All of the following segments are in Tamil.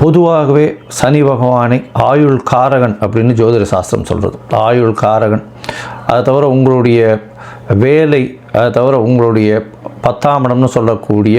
பொதுவாகவே சனி பகவானை ஆயுள் காரகன் அப்படின்னு ஜோதிட சாஸ்திரம் சொல்கிறது ஆயுள் காரகன். அதை தவிர உங்களுடைய வேலை அதை தவிர உங்களுடைய பத்தாம் இடம்னு சொல்லக்கூடிய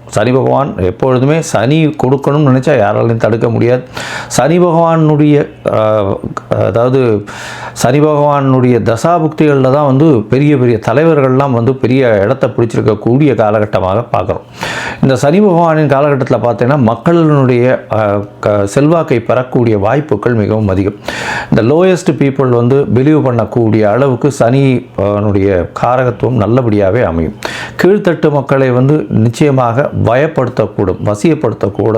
சனி பகவான் எப்பொழுதுமே சனி கொடுக்கணும்னு நினச்சா யாராலையும் தடுக்க முடியாது. சனி பகவானுடைய அதாவது சனி பகவானுடைய தசாபுக்திகளில் தான் வந்து பெரிய பெரிய தலைவர்கள்லாம் வந்து பெரிய இடத்த பிடிச்சிருக்கக்கூடிய காலகட்டமாக பார்க்குறோம். இந்த சனி பகவானின் காலகட்டத்தில் பார்த்தீங்கன்னா மக்களினுடைய க- செல்வாக்கை பெறக்கூடிய வாய்ப்புகள் மிகவும் அதிகம். இந்த லோயஸ்ட் பீப்புள் வந்து பிலீவ் பண்ணக்கூடிய அளவுக்கு சனி காரகத்துவம் நல்லபடியாகவே அமையும். கீழ்த்தட்டு மக்களை வந்து நிச்சயமாக பயப்படுத்தக்கூடும் வசியப்படுத்தக்கூட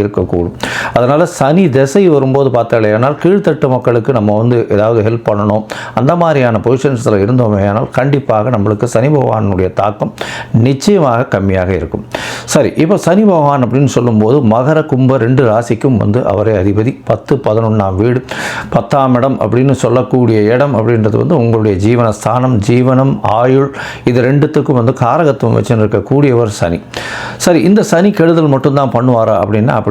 இருக்கக்கூடும். அதனால் சனி திசை வரும்போது பார்த்தாலே ஆனால் கீழ்த்தட்டு மக்களுக்கு நம்ம வந்து ஏதாவது ஹெல்ப் பண்ணணும். அந்த மாதிரியான பொசிஷன்ஸில் இருந்தோமே ஆனால் கண்டிப்பாக நம்மளுக்கு சனி பகவானுடைய தாக்கம் நிச்சயமாக கம்மியாக இருக்கும். சரி இப்போ சனி பகவான் அப்படின்னு சொல்லும்போது மகர கும்ப ரெண்டு ராசிக்கும் வந்து அவரே அதிபதி. பத்து பதினொன்றாம் வீடு. பத்தாம் இடம் அப்படின்னு சொல்லக்கூடிய இடம் அப்படின்றது வந்து உங்களுடைய ஜீவனஸ்தானம் ஜீவனம் ஆயுள் இது ரெண்டுத்துக்கும் வந்து காரகத்துவம் வச்சுன்னு இருக்கக்கூடியவர் சனி. சரி இந்த சனி கெடுதல் மட்டும்தான் பண்ணுவாரா அப்படின்னா அப்படி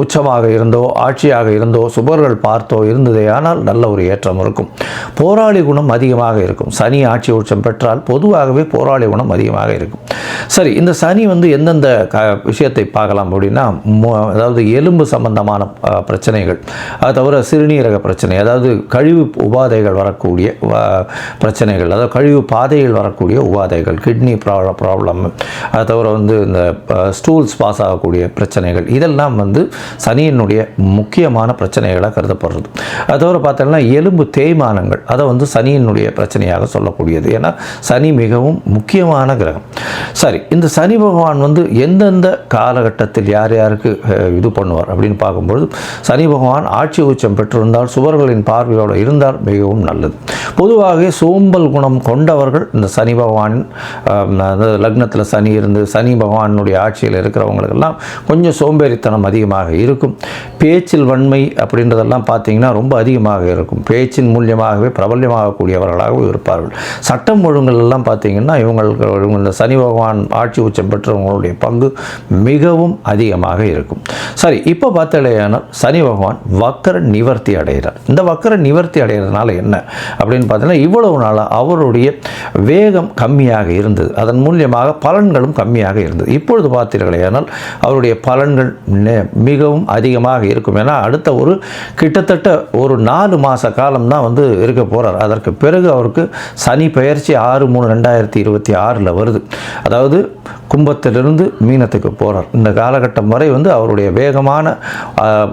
உச்சமாக இருந்தோ ஆட்சியாக இருந்தோ சுபர்கள் பார்த்தோ இருந்ததே ஆனால் நல்ல ஒரு ஏற்றம் இருக்கும். போராளி குணம் அதிகமாக இருக்கும். சனி ஆட்சி உச்சம் பெற்றால் பொதுவாகவே போராளி குணம் அதிகமாக இருக்கும். சரி இந்த சனி வந்து எந்தெந்த க விஷயத்தை பார்க்கலாம் அப்படின்னா அதாவது எலும்பு சம்பந்தமான பிரச்சனைகள். அது தவிர சிறுநீரக பிரச்சனை அதாவது கழிவு உபாதைகள் வரக்கூடிய பிரச்சனைகள் அதாவது கழிவு பாதையில் வரக்கூடிய உபாதைகள் கிட்னி ப்ராப்ளம். அது தவிர வந்து இந்த ஸ்டூல்ஸ் பாஸ் ஆகக்கூடிய பிரச்சனைகள் இதெல்லாம் வந்து சனியினுடைய முக்கியமான பிரச்சனைகளாக கருதப்படுறது. அதோட பார்த்தோம்னா எலும்பு தேய்மானங்கள் அதை வந்து சனியினுடைய பிரச்சனையாக சொல்லக்கூடியது. ஏன்னா சனி மிகவும் முக்கியமான கிரகம். சரி இந்த சனி பகவான் வந்து எந்தெந்த காலகட்டத்தில் யார் யாருக்கு இது பண்ணுவார் அப்படின்னு பார்க்கும்பொழுது சனி பகவான் ஆட்சி உச்சம் பெற்றிருந்தால் சுவர்களின் பார்வையோடு இருந்தால் மிகவும் நல்லது. பொதுவாகவே சோம்பல் குணம் கொண்டவர்கள் இந்த சனி பகவான் அதாவது லக்னத்தில் சனி இருந்து சனி பகவானுடைய ஆட்சியில் இருக்கிறவங்களுக்கெல்லாம் கொஞ்சம் சோம்பேறி சோம்பேறித்தனம் அதிகமாக இருக்கும். பேச்சில் வன்மை அப்படின்றதெல்லாம் பார்த்தீங்கன்னா ரொம்ப அதிகமாக இருக்கும். பேச்சின் மூலியமாகவே பிரபல்யமாகக்கூடியவர்களாகவும் இருப்பார்கள். சட்டம் ஒழுங்கல் எல்லாம் பார்த்தீங்கன்னா இவங்களுக்கு இவங்க இந்த சனி பகவான் ஆட்சி உச்சம் பெற்றவங்களுடைய பங்கு மிகவும் அதிகமாக இருக்கும். சரி இப்போ பார்த்தாலேயானால் சனி பகவான் வக்கர நிவர்த்தி அடைகிறார். இந்த வக்கர நிவர்த்தி அடைகிறதுனால என்ன? அப்படின்னு பார்த்தீங்கன்னா இவ்வளவு நாளாக அவருடைய வேகம் கம்மியாக இருந்தது. அதன் மூலியமாக பலன்களும் கம்மியாக இருந்தது. இப்பொழுது பார்த்தீர்களேயானால் அவருடைய பலன்கள் மிகவும் அதிகமாக இருக்கும். ஏன்னா அடுத்த ஒரு கிட்டத்தட்ட ஒரு நாலு மாத காலம் தான் வந்து இருக்க போகிறார் அதற்கு பிறகு அவருக்கு சனி பெயர்ச்சி ஆறு மூணு ரெண்டாயிரத்தி இருபத்தி ஆறில் வருது. அதாவது கும்பத்திலிருந்து மீனத்துக்கு போகிறார் இந்த காலகட்டம் வரை வந்து அவருடைய வேகமான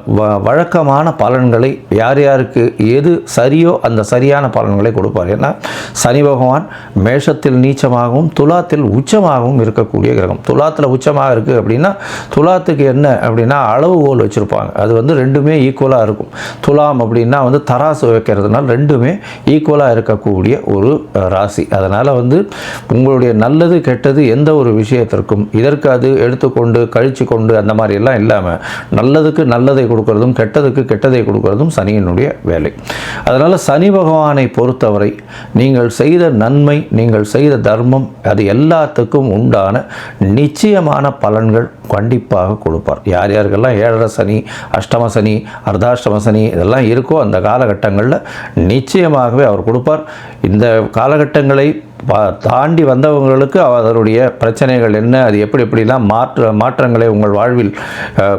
வ- வழக்கமான பலன்களை யார் யாருக்கு எது சரியோ அந்த சரியான பலன்களை கொடுப்பார். ஏன்னா சனி பகவான் மேஷத்தில் நீச்சமாகவும் துலாத்தில் உச்சமாகவும் இருக்கக்கூடிய கிரகம். துலாத்தில் உச்சமாக இருக்குது அப்படின்னா துலாத்துக்கு என்ன அப்படின்னா அளவுகோல் வச்சுருப்பாங்க. அது வந்து ரெண்டுமே ஈக்குவலாக இருக்கும். துலாம் அப்படின்னா வந்து தராசு வைக்கிறதுனால ரெண்டுமே ஈக்குவலாக இருக்கக்கூடிய ஒரு ராசி. அதனால் வந்து உங்களுடைய நல்லது கெட்டது எந்த ஒரு விஷயத்திற்கும் இதற்கு அது எடுத்துக்கொண்டு கழித்து கொண்டு அந்த மாதிரி எல்லாம் இல்லாமல் நல்லதுக்கு நல்லதை கொடுக்கறதும் கெட்டதுக்கு கெட்டதை கொடுக்கறதும் சனியினுடைய வேலை. அதனால் சனி பகவானை பொறுத்தவரை நீங்கள் செய்த நன்மை நீங்கள் செய்த தர்மம் அது எல்லாத்துக்கும் உண்டான நிச்சயமான பலன்கள் கண்டிப்பாக கொடுப்பார். யார் யாருக்கெல்லாம் ஏழரை சனி அஷ்டம சனி அர்த்தாஷ்டம சனி இதெல்லாம் இருக்கோ அந்த காலகட்டங்களில் நிச்சயமாகவே அவர் கொடுப்பார். இந்த காலகட்டங்களை தாண்டி வந்தவங்களுக்கு அதனுடைய பிரச்சனைகள் என்ன அது எப்படி எப்படிலாம் மாற்ற மாற்றங்களை உங்கள் வாழ்வில்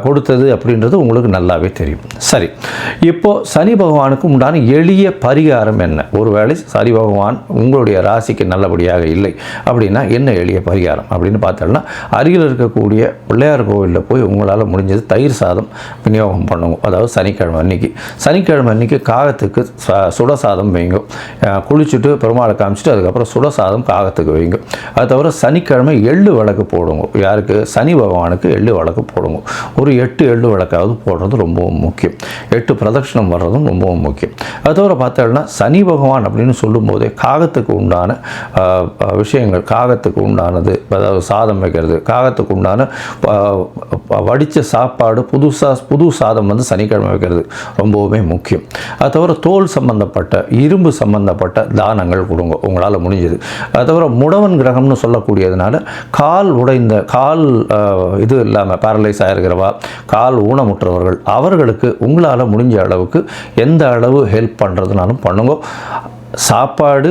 கொடுத்தது அப்படின்றது உங்களுக்கு நல்லாவே தெரியும். சரி. இப்போது சனி பகவானுக்கு உண்டான எளிய பரிகாரம் என்ன? ஒருவேளை சனி பகவான் உங்களுடைய ராசிக்கு நல்லபடியாக இல்லை அப்படின்னா என்ன எளிய பரிகாரம் அப்படின்னு பார்த்தோம்னா அருகில் இருக்கக்கூடிய பிள்ளையார் கோவிலில் போய் உங்களால் முடிஞ்சது தயிர் சாதம் விநியோகம் பண்ணுவோம் அதாவது சனிக்கிழமை அன்னைக்கு. சனிக்கிழமை அன்னைக்கு காகத்துக்கு சுட சாதம் வைங்க. குளிச்சுட்டு பெருமாளை காமிச்சிட்டு அதுக்கப்புறம் சுட சாதம் காகத்துக்கு வைங்க. அது தவிர சனிக்கிழமை எள்ளு விளக்கு போடுங்க. யாருக்கு? சனி பகவானுக்கு எள்ளு விளக்கு போடுங்க. ஒரு எட்டு எள்ளு விளக்காவது போடுறது ரொம்பவும் முக்கியம். எட்டு பிரதட்சணம் வர்றதும் ரொம்பவும் முக்கியம். அது தவிர பார்த்தோம்னா சனி பகவான் அப்படின்னு சொல்லும்போதே காகத்துக்கு உண்டான விஷயங்கள் காகத்துக்கு உண்டானது அதாவது சாதம் வைக்கிறது காகத்துக்கு உண்டான வடித்த சாப்பாடு புதுசாக புது சாதம் வந்து சனிக்கிழமை வைக்கிறது ரொம்பவுமே முக்கியம். அது தவிர தோல் சம்பந்தப்பட்ட இரும்பு சம்பந்தப்பட்ட தானங்கள் கொடுங்க. உங்களால் முடிஞ்சது. அது தவிர முடவன் கிரகம்னு சொல்லக்கூடியதுனால கால் உடைந்த கால் இது இல்லாமல் பேரலைஸ் ஆகிருக்கிறவா கால் ஊனமுற்றவர்கள் அவர்களுக்கு உங்களால் முடிஞ்ச அளவுக்கு எந்த அளவு ஹெல்ப் பண்ணுறதுனாலும் பண்ணுங்க. சாப்பாடு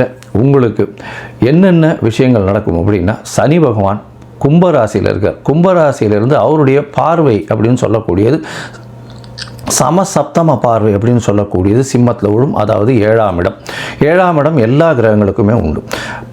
உங்களுக்கு என்னென்ன விஷயங்கள் நடக்கும் அப்படின்னா சனி பகவான் கும்பராசியில் இருக்கார். கும்பராசியிலிருந்து அவருடைய பார்வை அப்படின்னு சொல்லக்கூடியது சமசப்தம பார்வை அப்படின்னு சொல்லக்கூடியது சிம்மத்தில் விழும் அதாவது ஏழாம் இடம். ஏழாம் இடம் எல்லா கிரகங்களுக்குமே உண்டு.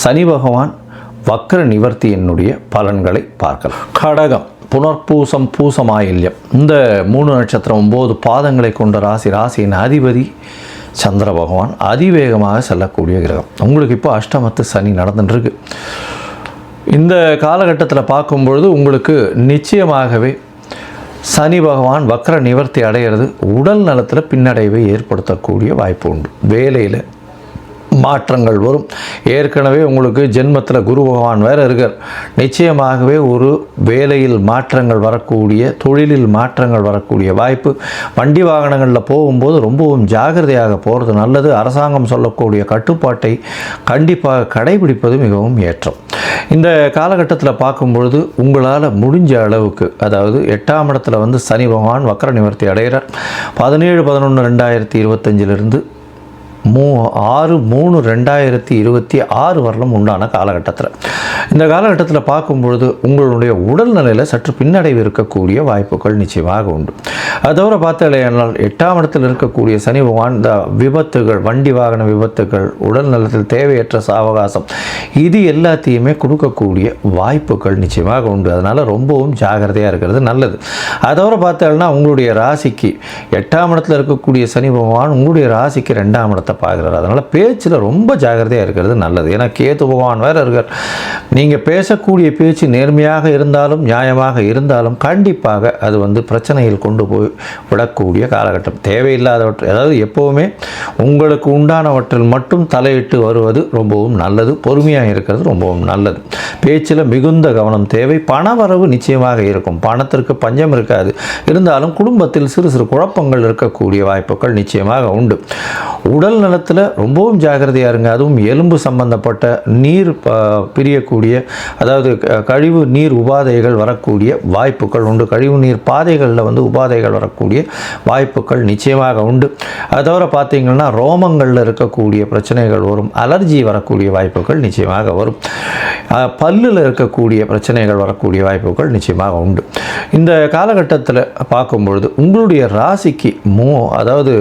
சனி பகவான் வக்ர நிவர்த்தியினுடைய பலன்களை பார்க்கலாம். கடகம் புனர்பூசம் பூசமாயில்யம். இந்த மூணு நட்சத்திரம் ஒம்பது பாதங்களை கொண்ட ராசி ராசியின் அதிபதி சந்திர பகவான் அதிவேகமாக செல்லக்கூடிய கிரகம். உங்களுக்கு இப்போ அஷ்டமத்து சனி நடந்துட்டுருக்கு. இந்த காலகட்டத்தில் பார்க்கும்பொழுது உங்களுக்கு நிச்சயமாகவே சனி பகவான் வக்ர நிவர்த்தி அடையிறது உடல் நலத்தில் பின்னடைவை ஏற்படுத்தக்கூடிய வாய்ப்பு உண்டு. வேலையில் மாற்றங்கள் வரும். ஏற்கனவே உங்களுக்கு ஜென்மத்தில் குரு பகவான் வேறு இருக்கார். நிச்சயமாகவே ஒரு வேலையில் மாற்றங்கள் வரக்கூடிய தொழிலில் மாற்றங்கள் வரக்கூடிய வாய்ப்பு வண்டி வாகனங்களில் போகும்போது ரொம்பவும் ஜாகிரதையாக போகிறது நல்லது. அரசாங்கம் சொல்லக்கூடிய கட்டுப்பாட்டை கண்டிப்பாக கடைபிடிப்பது மிகவும் ஏற்றம். இந்த காலகட்டத்தில் பார்க்கும்பொழுது உங்களால் முடிஞ்ச அளவுக்கு அதாவது எட்டாம் இடத்துல வந்து சனி பகவான் வக்கர நிவர்த்தி அடைகிறார். பதினேழு பதினொன்று ரெண்டாயிரத்தி இருபத்தஞ்சிலிருந்து மூ ஆறு மூணு ரெண்டாயிரத்தி இருபத்தி ஆறு வரலும் உண்டான காலகட்டத்தில். இந்த காலகட்டத்தில் பார்க்கும்பொழுது உங்களுடைய உடல்நிலையில் சற்று பின்னடைவு இருக்கக்கூடிய வாய்ப்புகள் நிச்சயமாக உண்டு. அது தவிர பார்த்தாலேயானால் எட்டாம் இடத்தில் இருக்கக்கூடிய சனி பகவான் இந்த விபத்துகள் வண்டி வாகன விபத்துகள் உடல் நலத்தில் தேவையற்ற சாவகாசம் இது எல்லாத்தையுமே கொடுக்கக்கூடிய வாய்ப்புகள் நிச்சயமாக உண்டு. அதனால் ரொம்பவும் ஜாகிரதையாக இருக்கிறது நல்லது. அது தவிர பார்த்தோம்னா உங்களுடைய ராசிக்கு எட்டாம் இடத்தில் இருக்கக்கூடிய சனி பகவான் உங்களுடைய ராசிக்கு ரெண்டாம் இடத்தை பார்க்குறாரு. அதனால் பேச்சில் ரொம்ப ஜாகிரதையாக இருக்கிறது நல்லது. ஏன்னா கேத்து பகவான் வேறு இருக்கார். நீங்கள் பேசக்கூடிய பேச்சு நேர்மையாக இருந்தாலும் நியாயமாக இருந்தாலும் கண்டிப்பாக அது வந்து பிரச்சனையில் கொண்டு போய் விடக்கூடிய காலகட்டம். தேவையில்லாதவற்றை அதாவது எப்போவுமே உங்களுக்கு உண்டானவற்றில் மட்டும் தலையிட்டு வருவது ரொம்பவும் நல்லது. பொறுமையாக இருக்கிறது ரொம்பவும் நல்லது. பேச்சில் மிகுந்த கவனம் தேவை. பணவரவு நிச்சயமாக இருக்கும். பணத்திற்கு பஞ்சம் இருக்காது. இருந்தாலும் குடும்பத்தில் சிறு சிறு குழப்பங்கள் இருக்கக்கூடிய வாய்ப்புகள் நிச்சயமாக உண்டு. உடல் நலத்தில் ரொம்பவும் ஜாகிரதையாக இருங்க. அதுவும் எலும்பு சம்பந்தப்பட்ட நீர் பிரியக்கூடிய அதாவது கழிவு நீர் உபாதைகள் வரக்கூடிய வாய்ப்புகள் உண்டு. கழிவு நீர் பாதைகளில் வந்து உபாதைகள் வரக்கூடிய வாய்ப்புகள் நிச்சயமாக உண்டு. அதை தவிர பார்த்தீங்கன்னா ரோமங்களில் இருக்கக்கூடிய பிரச்சனைகள் வரும். அலர்ஜி வரக்கூடிய வாய்ப்புகள் நிச்சயமாக வரும். பல்லில் இருக்கக்கூடிய பிரச்சனைகள் வரக்கூடிய வாய்ப்புகள் நிச்சயமாக உண்டு. இந்த காலகட்டத்தில் பார்க்கும்பொழுது உங்களுடைய ராசிக்கு மூ அதாவது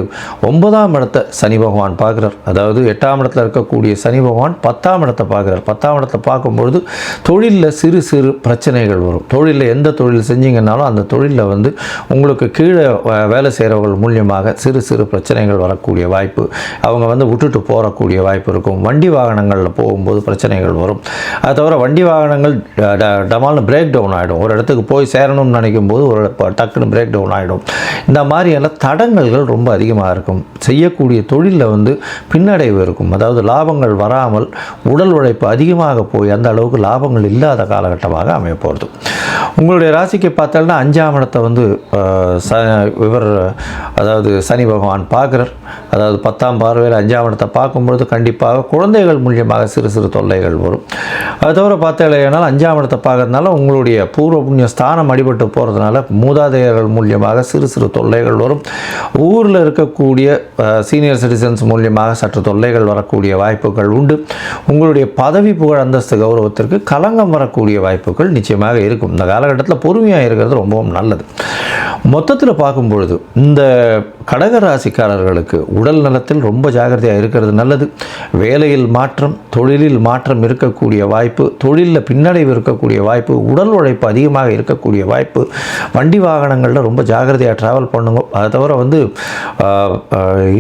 ஒன்பதாம் இடத்த சனி பகவான் பார்க்குறார். அதாவது எட்டாம் இடத்துல இருக்கக்கூடிய சனி பகவான் பத்தாம் இடத்தை பார்க்குறார். பத்தாம் இடத்தை பார்க்கும்பொழுது தொழிலில் சிறு சிறு பிரச்சனைகள் வரும். தொழிலில் எந்த தொழில் செஞ்சீங்கன்னாலும் அந்த தொழிலில் வந்து உங்களுக்கு கீழே வேலை செய்கிறவர்கள் மூலியமாக சிறு சிறு பிரச்சனைகள் வரக்கூடிய வாய்ப்பு அவங்க வந்து விட்டுட்டு போகக்கூடிய வாய்ப்பு இருக்கும். வண்டி வாகனங்களில் போகும்போது பிரச்சனைகள் வரும். அது தவிர வண்டி வாகனங்கள் ட- டமால்னு பிரேக் டவுன் ஆகிடும் ஒரு இடத்துக்கு போய் சேரணும்னு நினைக்கும் போது ஒரு ப- டக்குன்னு பிரேக் டவுன் ஆகிடும் இந்த மாதிரியெல்லாம் தடங்கல்கள் ரொம்ப அதிகமாக இருக்கும். செய்யக்கூடிய தொழிலில் வந்து பின்னடைவு இருக்கும். அதாவது லாபங்கள் வராமல் உடல் உழைப்பு அதிகமாக போய் அந்த அளவுக்கு லாபங்கள் இல்லாத காலகட்டமாக அமையப்போகிறது உங்களுடைய ராசிக்கு பார்த்தோம்னா அஞ்சாம் இடத்தை வந்து ச இவர் அதாவது சனி பகவான் பார்க்குறார். அதாவது பத்தாம் பார்வையில் அஞ்சாம் இடத்தை பார்க்கும்பொழுது கண்டிப்பாக குழந்தைகள் மூலியமாக சிறு சிறு தொல்லைகள் வரும். அது தவிர பார்த்தீங்கன்னா அஞ்சாம் இடத்தை பார்க்கறதுனால உங்களுடைய பூர்வ புண்ணிய ஸ்தானம் அடிபட்டு போகிறதுனால மூதாதையர்கள் மூலியமாக சிறு சிறு தொல்லைகள் வரும். ஊரில் இருக்கக்கூடிய சீனியர் சிட்டிசன்ஸ் மூலியமாக சற்று தொல்லைகள் வரக்கூடிய வாய்ப்புகள் உண்டு. உங்களுடைய பதவி புகழ் அந்தஸ்து கௌரவத்திற்கு களங்கம் வரக்கூடிய வாய்ப்புகள் நிச்சயமாக இருக்கும். இந்த காலகட்டத்தில் பொறுமையாக இருக்கிறது ரொம்பவும் நல்லது. மொத்தத்தில் பார்க்கும் பொழுது இந்த கடக ராசிக்காரர்களுக்கு உடல் நலத்தில் ரொம்ப ஜாகிரதையாக இருக்கிறது நல்லது. வேலையில் மாற்றம் தொழிலில் மாற்றம் இருக்கக்கூடிய வாய்ப்பு தொழிலில் பின்னடைவு இருக்கக்கூடிய வாய்ப்பு உடல் உழைப்பு அதிகமாக இருக்கக்கூடிய வாய்ப்பு வண்டி வாகனங்களில் ரொம்ப ஜாகிரதையாக ட்ராவல் பண்ணுங்க. அதை தவிர வந்து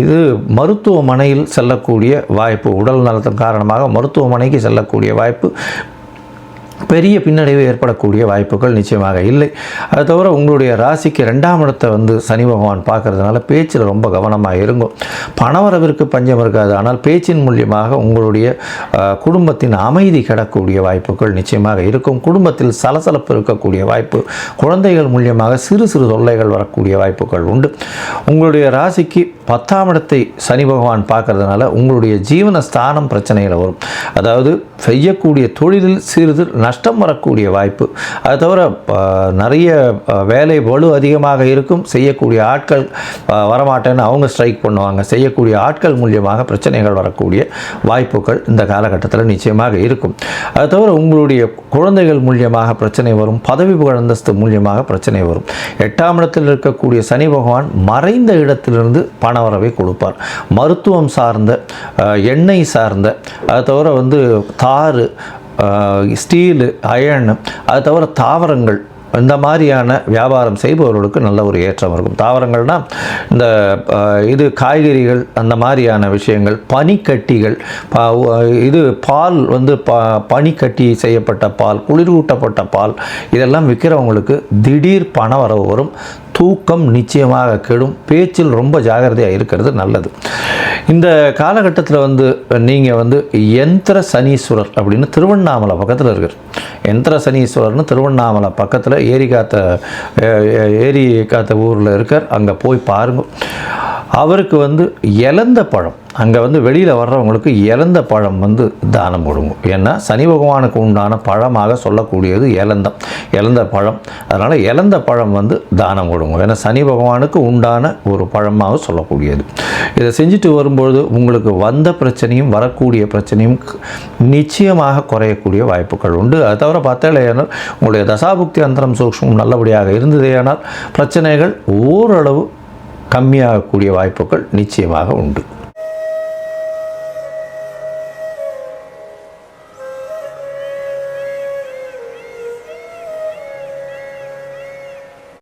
இது மருத்துவமனையில் செல்லக்கூடிய வாய்ப்பு உடல் நலத்தின் காரணமாக மருத்துவமனைக்கு செல்லக்கூடிய வாய்ப்பு பெரிய பின்னடைவு ஏற்படக்கூடிய வாய்ப்புகள் நிச்சயமாக இல்லை. அது தவிர உங்களுடைய ராசிக்கு ரெண்டாம் இடத்தை வந்து சனி பகவான் பார்க்கறதுனால பேச்சில் ரொம்ப கவனமாக இருங்கும் பணவரவிற்கு பஞ்சம் இருக்காது. ஆனால் பேச்சின் மூலியமாக உங்களுடைய குடும்பத்தின் அமைதி கிடக்கூடிய வாய்ப்புகள் நிச்சயமாக இருக்கும். குடும்பத்தில் சலசலப்பு இருக்கக்கூடிய வாய்ப்பு குழந்தைகள் மூலியமாக சிறு சிறு தொல்லைகள் வரக்கூடிய வாய்ப்புகள் உண்டு. உங்களுடைய ராசிக்கு பத்தாம் இடத்தை சனி பகவான் பார்க்கறதுனால உங்களுடைய ஜீவன ஸ்தானம் பிரச்சனையில் வரும். அதாவது செய்யக்கூடிய தொழிலில் சிறிது நஷ்டம் வரக்கூடிய வாய்ப்பு. அது தவிர நிறைய வேலை வலு அதிகமாக இருக்கும். செய்யக்கூடிய ஆட்கள் வரமாட்டேன்னு அவங்க ஸ்ட்ரைக் பண்ணுவாங்க. செய்யக்கூடிய ஆட்கள் மூலியமாக பிரச்சனைகள் வரக்கூடிய வாய்ப்புகள் இந்த காலகட்டத்தில் நிச்சயமாக இருக்கும். அது தவிர உங்களுடைய குழந்தைகள் மூலியமாக பிரச்சனை வரும். பதவி புகழந்தஸ்து மூலியமாக பிரச்சனை வரும். எட்டாம் இடத்தில் இருக்கக்கூடிய சனி பகவான் மறைந்த இடத்திலிருந்து பணவரவை கொடுப்பார். மருத்துவம் சார்ந்த எண்ணெய் சார்ந்த அது தவிர வந்து தாறு ஸ்டீலு அயன் அது தவிர தாவரங்கள் இந்த மாதிரியான வியாபாரம் செய்பவர்களுக்கு நல்ல ஒரு ஏற்றம் இருக்கும். தாவரங்கள்னா இந்த இது காய்கறிகள் அந்த மாதிரியான விஷயங்கள் பனிக்கட்டிகள் இது பால் வந்து ப பனிக்கட்டி செய்யப்பட்ட பால் குளிர்வூட்டப்பட்ட பால் இதெல்லாம் விற்கிறவங்களுக்கு திடீர் பண வரவு வரும். தூக்கம் நிச்சயமாக கெடும். பேச்சில் ரொம்ப ஜாகிரதையாக இருக்கிறது நல்லது. இந்த காலகட்டத்தில் வந்து நீங்கள் வந்து எந்திர சனீஸ்வரர் அப்படின்னு திருவண்ணாமலை பக்கத்தில் இருக்கிற எந்திர சனீஸ்வரர்னு திருவண்ணாமலை பக்கத்தில் ஏரி காத்த ஏரி காத்த ஊரில் இருக்கார். அங்கே போய் பாருங்க. அவருக்கு வந்து இலந்த பழம் அங்கே வந்து வெளியில் வர்றவங்களுக்கு இலந்த பழம் வந்து தானம் கொடுங்க. ஏன்னா சனி பகவானுக்கு உண்டான பழமாக சொல்லக்கூடியது இலந்தம் இழந்த பழம். அதனால் இழந்த பழம் வந்து தானம் கொடுங்க. ஏன்னா சனி பகவானுக்கு உண்டான ஒரு பழமாக சொல்லக்கூடியது. இதை செஞ்சுட்டு வரும்பொழுது உங்களுக்கு வந்த பிரச்சனையும் வரக்கூடிய பிரச்சனையும் நிச்சயமாக குறையக்கூடிய வாய்ப்புகள் உண்டு. அதை தவிர பார்த்தாலேயானால் உங்களுடைய தசாபுக்தி அந்தரம் சூக்ஷ்மம் நல்லபடியாக இருந்ததேயானால் பிரச்சனைகள் ஓரளவு கம்மியாகக்கூடிய வாய்ப்புகள் நிச்சயமாக உண்டு.